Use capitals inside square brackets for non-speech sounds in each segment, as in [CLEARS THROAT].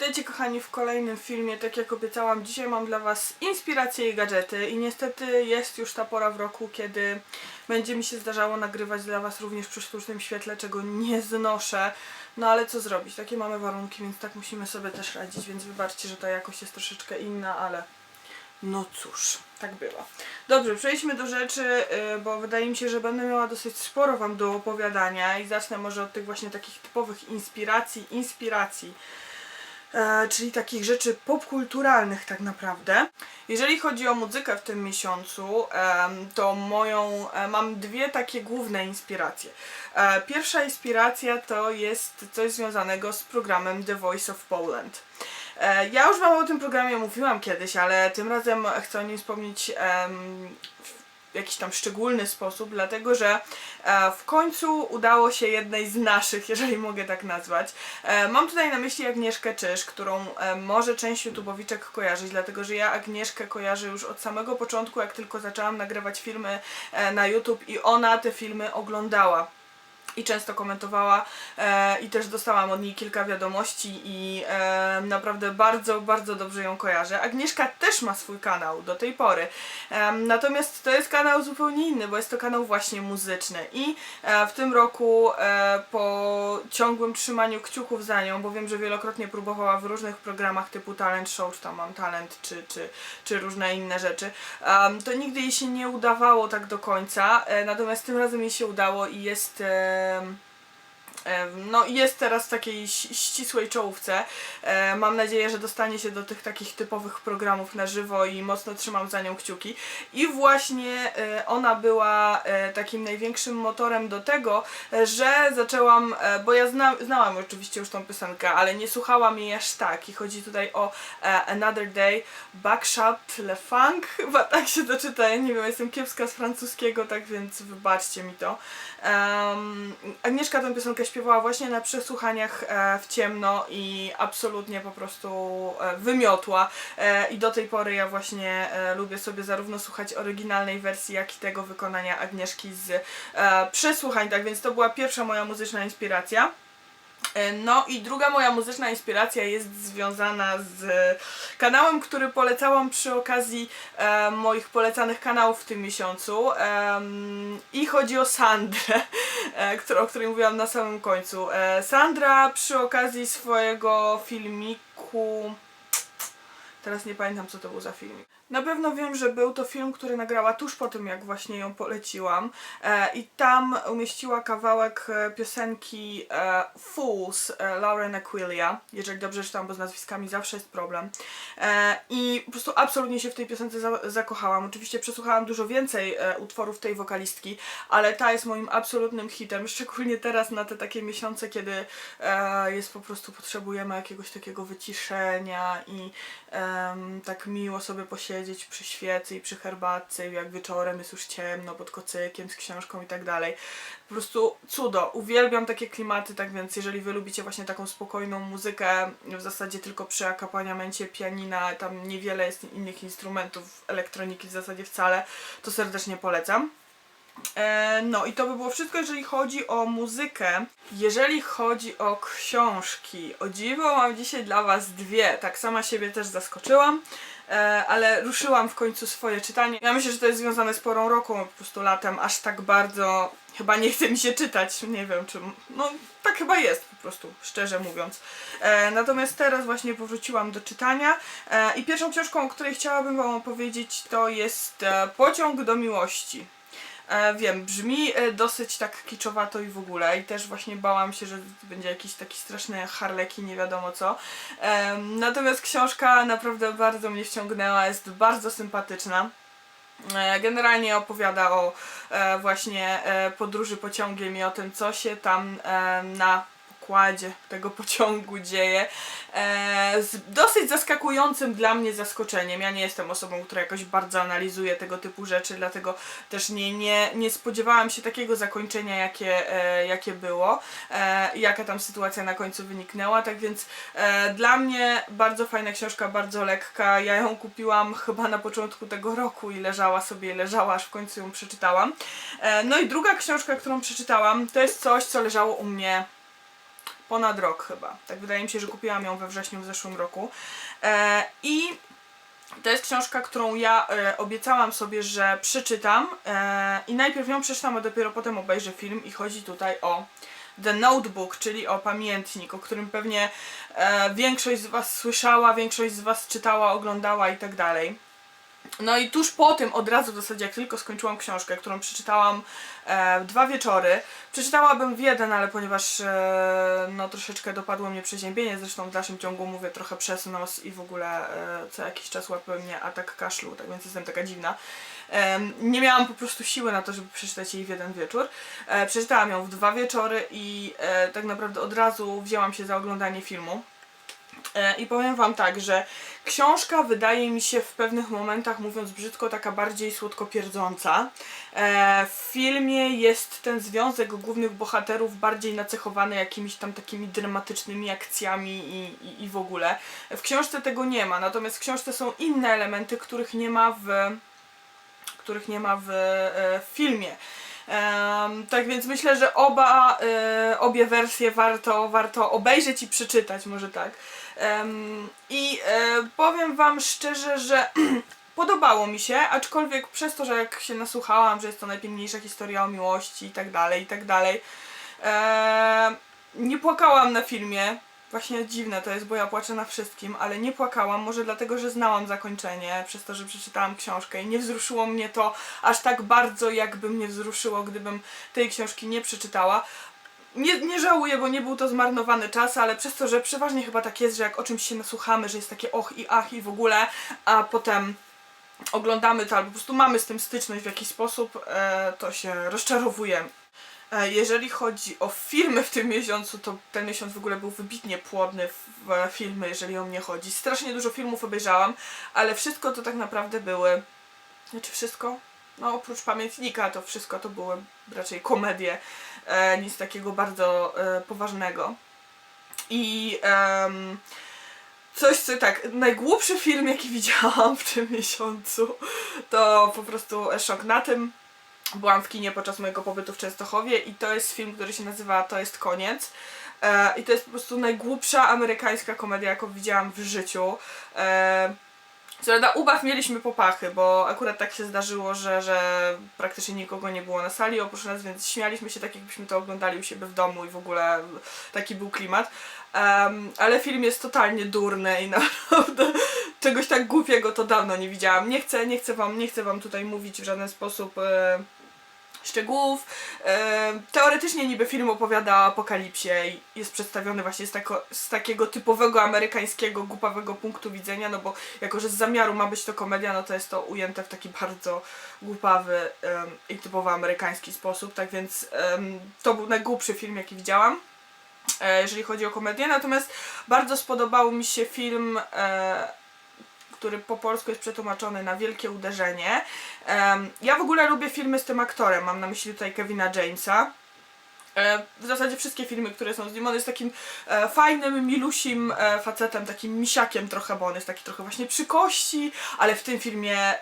Witajcie kochani w kolejnym filmie. Tak jak obiecałam, dzisiaj mam dla Was inspiracje i gadżety i niestety jest już ta pora w roku, kiedy będzie mi się zdarzało nagrywać dla Was również przy sztucznym świetle, czego nie znoszę. No ale co zrobić? Takie mamy warunki, więc tak musimy sobie też radzić, więc wybaczcie, że ta jakość jest troszeczkę inna, ale no cóż, tak bywa. Dobrze, przejdźmy do rzeczy, yy, bo wydaje mi się, że będę miała dosyć sporo Wam do opowiadania i zacznę może od tych właśnie takich typowych inspiracji, inspiracji. E, czyli takich rzeczy popkulturalnych tak naprawdę. Jeżeli chodzi o muzykę w tym miesiącu, to moją, e, mam dwie takie główne inspiracje. E, pierwsza inspiracja to jest coś związanego z programem The Voice of Poland. Ja już Wam o tym programie mówiłam kiedyś, ale tym razem chcę o nim wspomnieć w jakiś tam szczególny sposób, dlatego że e, w końcu udało się jednej z naszych, jeżeli mogę tak nazwać. E, mam tutaj na myśli Agnieszkę Czyż, którą e, może część YouTubeowiczek kojarzyć, dlatego że ja Agnieszkę kojarzę już od samego początku, jak tylko zaczęłam nagrywać filmy na YouTube i ona te filmy oglądała i często komentowała e, i też dostałam od niej kilka wiadomości i e, naprawdę bardzo, bardzo dobrze ją kojarzę. Agnieszka też ma swój kanał do tej pory, Em, natomiast to jest kanał zupełnie inny, bo jest to kanał właśnie muzyczny. I e, w tym roku e, po ciągłym trzymaniu kciuków za nią, bo wiem, że wielokrotnie próbowała w różnych programach typu Talent Show, czy tam Mam Talent, czy, czy, czy różne inne rzeczy, em, to nigdy jej się nie udawało tak do końca, e, natomiast tym razem jej się udało i jest... em, Um, No jest teraz w takiej ścisłej czołówce. Mam nadzieję, że dostanie się do tych takich typowych programów na żywo i mocno trzymam za nią kciuki. I właśnie e, ona była e, takim największym motorem do tego, e, że zaczęłam, bo ja zna, znałam oczywiście już tą piosenkę, ale nie słuchałam jej aż tak. I chodzi tutaj o Another Day, Backshot Le Funk, [LAUGHS] chyba tak się to czyta. Ja nie wiem, jestem kiepska z francuskiego, tak więc wybaczcie mi to. Um, Agnieszka tę piosenkę śpiewała właśnie na przesłuchaniach e, w ciemno i absolutnie po prostu e, wymiotła. E, I do tej pory ja właśnie lubię sobie zarówno słuchać oryginalnej wersji, jak i tego wykonania Agnieszki z przesłuchań. Tak więc to była pierwsza moja muzyczna inspiracja. E, No i druga moja muzyczna inspiracja jest związana z kanałem, który polecałam przy okazji e, moich polecanych kanałów w tym miesiącu. Em, I chodzi o Sandrę, [LAUGHS] e, o której mówiłam na samym końcu. E, Sandra przy okazji swojego filmiku. Teraz nie pamiętam, co to był za filmik. Na pewno wiem, że był to film, który nagrała tuż po tym, jak właśnie ją poleciłam. E, I tam umieściła kawałek e, piosenki e, Fools Lauren Aquilia. Jeżeli dobrze czytam, bo z nazwiskami zawsze jest problem. I po prostu absolutnie się w tej piosence za zakochałam. Oczywiście przesłuchałam dużo więcej utworów tej wokalistki, ale ta jest moim absolutnym hitem. [LAUGHS] Szczególnie teraz na te takie miesiące, kiedy jest po prostu potrzebujemy jakiegoś takiego wyciszenia i tak miło sobie posiedzieć przy świecy i przy herbatce, jak wieczorem jest już ciemno pod kocykiem z książką i tak dalej. Po prostu cudo. Uwielbiam takie klimaty, tak więc jeżeli wy lubicie właśnie taką spokojną muzykę, w zasadzie tylko przy akompaniamencie pianina, tam niewiele jest innych instrumentów, elektroniki w zasadzie wcale, to serdecznie polecam. E, No i to by było wszystko, jeżeli chodzi o muzykę. Jeżeli chodzi o książki, o dziwo mam dzisiaj dla Was dwie. Tak sama siebie też zaskoczyłam, ale ruszyłam w końcu swoje czytanie. Ja myślę, że to jest związane z porą roku, po prostu latem aż tak bardzo chyba nie chce mi się czytać. Nie wiem czy. No tak chyba jest po prostu, szczerze mówiąc. E, natomiast teraz właśnie powróciłam do czytania e, i pierwszą książką, o której chciałabym Wam opowiedzieć, to jest e, Pociąg do miłości. E, wiem, brzmi e, dosyć tak kiczowato i w ogóle i też właśnie bałam się, że będzie jakiś taki straszny harleki, nie wiadomo co. Em, natomiast książka naprawdę bardzo mnie wciągnęła, jest bardzo sympatyczna. E, Generalnie opowiada o e, właśnie e, podróży pociągiem i o tym, co się tam e, na pokładzie tego pociągu dzieje. E, z dosyć zaskakującym dla mnie zaskoczeniem. Ja nie jestem osobą, która jakoś bardzo analizuje tego typu rzeczy, dlatego też nie, nie, nie spodziewałam się takiego zakończenia, jakie, e, jakie było, e, jaka tam sytuacja na końcu wyniknęła. Tak więc dla mnie bardzo fajna książka, bardzo lekka. Ja ją kupiłam chyba na początku tego roku i leżała sobie, leżała, aż w końcu ją przeczytałam. No i druga książka, którą przeczytałam, to jest coś, co leżało u mnie ponad rok chyba. Tak wydaje mi się, że kupiłam ją we wrześniu w zeszłym roku. E, I to jest książka, którą ja e, obiecałam sobie, że przeczytam e, i najpierw ją przeczytam, a dopiero potem obejrzę film i chodzi tutaj o The Notebook, czyli o pamiętnik, o którym pewnie e, większość z Was słyszała, większość z Was czytała, oglądała i tak dalej. No i tuż po tym, od razu w zasadzie, jak tylko skończyłam książkę, którą przeczytałam e, dwa wieczory, przeczytałabym w jeden, ale ponieważ e, no troszeczkę dopadło mnie przeziębienie, zresztą w dalszym ciągu mówię trochę przez nos i w ogóle e, co jakiś czas łapie mnie atak kaszlu, tak więc jestem taka dziwna. Em, nie miałam po prostu siły na to, żeby przeczytać jej w jeden wieczór. E, przeczytałam ją w dwa wieczory i e, tak naprawdę od razu wzięłam się za oglądanie filmu. E, I powiem Wam tak, że książka wydaje mi się w pewnych momentach, mówiąc brzydko, taka bardziej słodko-pierdząca. E, w filmie jest ten związek głównych bohaterów bardziej nacechowany jakimiś tam takimi dramatycznymi akcjami i, i, i w ogóle. W książce tego nie ma, natomiast w książce są inne elementy, których nie ma w, których nie ma w, e, w filmie. Em, tak więc myślę, że oba, e, obie wersje warto, warto obejrzeć i przeczytać, może tak. I e, powiem Wam szczerze, że [CLEARS THROAT] podobało mi się, aczkolwiek przez to, że jak się nasłuchałam, że jest to najpiękniejsza historia o miłości i tak dalej, i tak dalej, e, nie płakałam na filmie. Właśnie dziwne to jest, bo ja płaczę na wszystkim, ale nie płakałam, może dlatego, że znałam zakończenie, przez to, że przeczytałam książkę i nie wzruszyło mnie to aż tak bardzo, jakby mnie wzruszyło, gdybym tej książki nie przeczytała. Nie, nie żałuję, bo nie był to zmarnowany czas, ale przez to, że przeważnie chyba tak jest, że jak o czymś się nasłuchamy, że jest takie och i ach i w ogóle, a potem oglądamy to albo po prostu mamy z tym styczność w jakiś sposób, e, to się rozczarowujemy. E, Jeżeli chodzi o filmy w tym miesiącu, to ten miesiąc w ogóle był wybitnie płodny w filmy, jeżeli o mnie chodzi. Strasznie dużo filmów obejrzałam, ale wszystko to tak naprawdę były. Znaczy wszystko? No oprócz pamiętnika to wszystko to były raczej komedie, nic takiego bardzo e, poważnego. I em, coś, co tak, najgłupszy film jaki [LAUGHS] widziałam w tym miesiącu, to po prostu szok na tym. Byłam w kinie podczas mojego pobytu w Częstochowie i to jest film, który się nazywa To jest koniec. E, I to jest po prostu najgłupsza amerykańska komedia, jaką widziałam w życiu. E, co na ubaw mieliśmy popachy, bo akurat tak się zdarzyło, że, że praktycznie nikogo nie było na sali oprócz nas, więc śmialiśmy się tak, jakbyśmy to oglądali u siebie w domu i w ogóle taki był klimat. Em, ale film jest totalnie durny i [LAUGHS] naprawdę czegoś tak głupiego to dawno nie widziałam. Nie chcę, nie chcę wam, nie chcę wam tutaj mówić w żaden sposób e, szczegółów. E, teoretycznie niby film opowiada o apokalipsie i jest przedstawiony właśnie z, tako, z takiego typowego amerykańskiego, głupawego punktu widzenia, no bo jako, że z zamiaru ma być to komedia, no to jest to ujęte w taki bardzo głupawy i typowo amerykański sposób, tak więc to był najgłupszy film, jaki widziałam e, jeżeli chodzi o komedię. Natomiast bardzo spodobał mi się film, e, który po polsku jest przetłumaczony na Wielkie Uderzenie. Ja w ogóle lubię filmy z tym aktorem, mam na myśli tutaj Kevina Jamesa. W zasadzie wszystkie filmy, które są z nim, on jest takim e, fajnym, milusim e, facetem, takim misiakiem trochę, bo on jest taki trochę właśnie przy kości, ale w tym filmie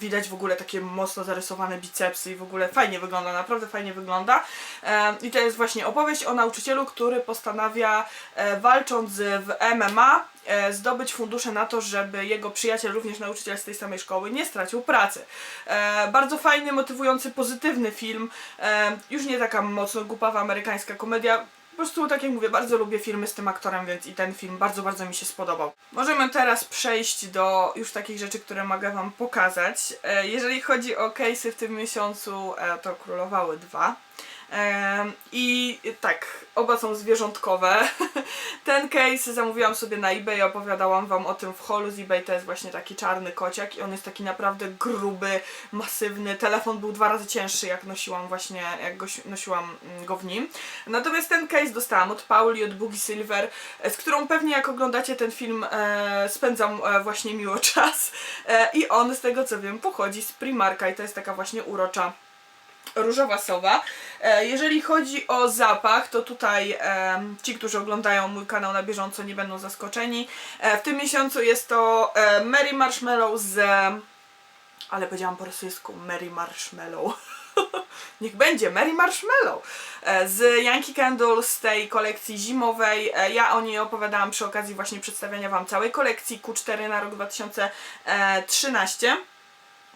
widać w ogóle takie mocno zarysowane bicepsy i w ogóle fajnie wygląda, naprawdę fajnie wygląda. I to jest właśnie opowieść o nauczycielu, który postanawia e, walcząc w MMA zdobyć fundusze na to, żeby jego przyjaciel, również nauczyciel z tej samej szkoły, nie stracił pracy. E, bardzo fajny, motywujący, pozytywny film. E, już nie taka mocno głupawa amerykańska komedia. Po prostu, tak jak mówię, bardzo lubię filmy z tym aktorem, więc i ten film bardzo, bardzo mi się spodobał. Możemy teraz przejść do już takich rzeczy, które mogę Wam pokazać. E, jeżeli chodzi o case'y w tym miesiącu, e, to królowały dwa. I tak, oba są zwierzątkowe. [LAUGHS] Ten case zamówiłam sobie na eBay, opowiadałam wam o tym w holu z eBay. To jest właśnie taki czarny kociak i on jest taki naprawdę gruby, masywny. Telefon był dwa razy cięższy, jak nosiłam właśnie, jak go, nosiłam mm, go w nim. Natomiast ten case dostałam od Pauli, od Boogie Silver, e, z którą pewnie jak oglądacie ten film e, spędzam e, właśnie miło [LAUGHS] czas. I on, z tego co wiem, pochodzi z Primarka i to jest taka właśnie urocza różowa sowa. E, Jeżeli chodzi o zapach, to tutaj ci, którzy oglądają mój kanał na bieżąco nie będą zaskoczeni. E, W tym miesiącu jest to e, Mary Marshmallow z... Ale powiedziałam po rosyjsku Mary Marshmallow. [LAUGHS] Niech będzie Mary Marshmallow z Yankee Candle z tej kolekcji zimowej. Ja o niej opowiadałam przy okazji właśnie przedstawiania Wam całej kolekcji Q4 na rok 2013.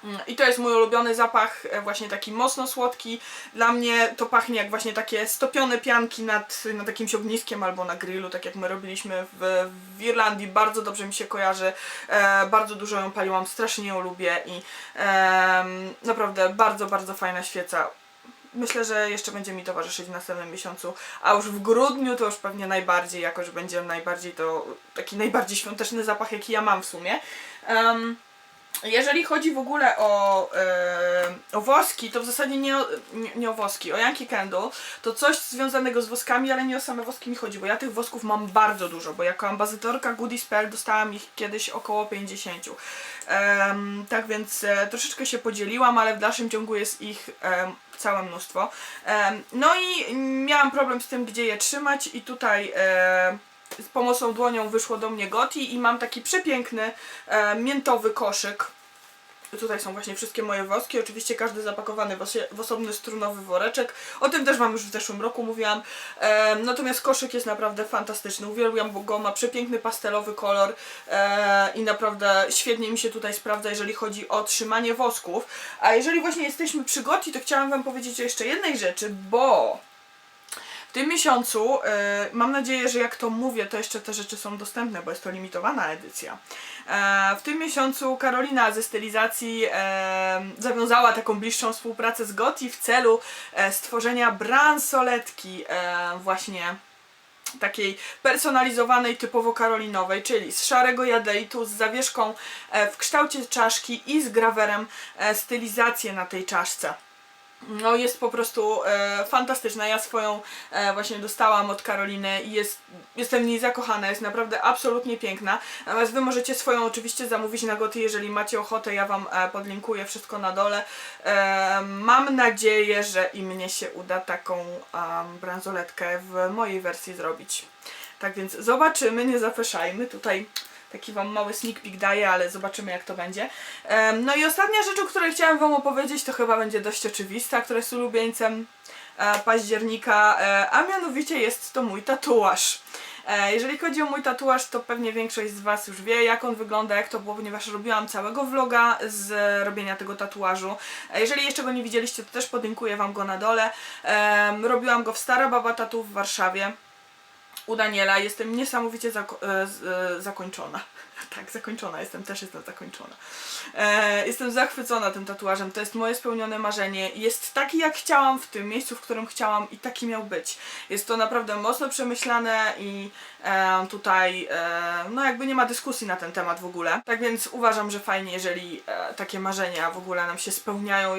Mm, I to jest mój ulubiony zapach, e, właśnie taki mocno słodki. Dla mnie to pachnie jak właśnie takie stopione pianki nad, nad jakimś ogniskiem albo na grillu, tak jak my robiliśmy w, w Irlandii. Bardzo dobrze mi się kojarzy. E, bardzo dużo ją paliłam, strasznie ją lubię i em, naprawdę bardzo, bardzo fajna świeca. Myślę, że jeszcze będzie mi towarzyszyć w następnym miesiącu, a już w grudniu to już pewnie najbardziej, jako że będzie najbardziej to taki najbardziej świąteczny zapach, jaki ja mam w sumie. Em, jeżeli chodzi w ogóle o, e, o woski, to w zasadzie nie o, nie, nie o woski, o Yankee Candle, to coś związanego z woskami, ale nie o same woski mi chodzi, bo ja tych wosków mam bardzo dużo, bo jako ambasadorka Goody Spell dostałam ich kiedyś około 50. Em, tak więc e, troszeczkę się podzieliłam, ale w dalszym ciągu jest ich em, całe mnóstwo. Em, no i miałam problem z tym, gdzie je trzymać i tutaj e, z pomocą dłonią wyszło do mnie Goti i mam taki przepiękny e, miętowy koszyk. Tutaj są właśnie wszystkie moje woski, oczywiście każdy zapakowany w, w osobny strunowy woreczek. O tym też Wam już w zeszłym roku mówiłam. E, natomiast koszyk jest naprawdę fantastyczny. Uwielbiam go, ma przepiękny pastelowy kolor e, i naprawdę świetnie mi się tutaj sprawdza, jeżeli chodzi o trzymanie wosków. A jeżeli właśnie jesteśmy przy Goti, to chciałam Wam powiedzieć o jeszcze jednej rzeczy, bo w tym miesiącu, e, mam nadzieję, że jak to mówię, to jeszcze te rzeczy są dostępne, bo jest to limitowana edycja. E, w tym miesiącu Karolina ze stylizacji e, zawiązała taką bliższą współpracę z Goti w celu e, stworzenia bransoletki właśnie takiej personalizowanej, typowo karolinowej, czyli z szarego jadeitu, z zawieszką w kształcie czaszki i z grawerem stylizację na tej czaszce. No jest po prostu e, fantastyczna. Ja swoją e, właśnie dostałam od Karoliny i jest, jestem w niej zakochana, jest naprawdę absolutnie piękna. Natomiast wy możecie swoją oczywiście zamówić na goty, jeżeli macie ochotę, ja wam e, podlinkuję wszystko na dole. E, mam nadzieję, że i mnie się uda taką um, bransoletkę w mojej wersji zrobić. Tak więc zobaczymy, nie zapeszajmy tutaj. Taki wam mały sneak peek daję, ale zobaczymy jak to będzie. No i ostatnia rzecz, o której chciałam wam opowiedzieć, to chyba będzie dość oczywista, która jest ulubieńcem e, października, e, a mianowicie jest to mój tatuaż. E, Jeżeli chodzi o mój tatuaż, to pewnie większość z Was już wie, jak on wygląda, jak to było, ponieważ robiłam całego vloga z robienia tego tatuażu. Jeżeli jeszcze go nie widzieliście, to też podlinkuję Wam go na dole. Robiłam go w Stara Baba Tatu w Warszawie u Daniela. Jestem niesamowicie zako- e, e, zakończona. [LAUGHS] Tak, zakończona jestem, też jestem zakończona. E, jestem zachwycona tym tatuażem, to jest moje spełnione marzenie. Jest taki jak chciałam w tym miejscu, w którym chciałam i taki miał być. Jest to naprawdę mocno przemyślane i e, tutaj e, no jakby nie ma dyskusji na ten temat w ogóle. Tak więc uważam, że fajnie, jeżeli e, takie marzenia w ogóle nam się spełniają.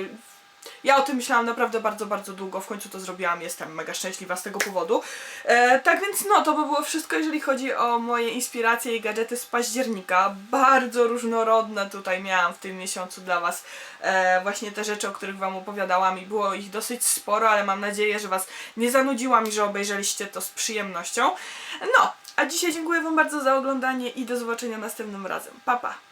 Ja o tym myślałam naprawdę bardzo, bardzo długo. W końcu to zrobiłam. Jestem mega szczęśliwa z tego powodu. E, tak więc no, to by było wszystko, jeżeli chodzi o moje inspiracje i gadżety z października. Bardzo różnorodne tutaj miałam w tym miesiącu dla Was e, właśnie te rzeczy, o których Wam opowiadałam i było ich dosyć sporo, ale mam nadzieję, że Was nie zanudziłam i że obejrzeliście to z przyjemnością. No, a dzisiaj dziękuję Wam bardzo za oglądanie i do zobaczenia następnym razem. Pa, pa!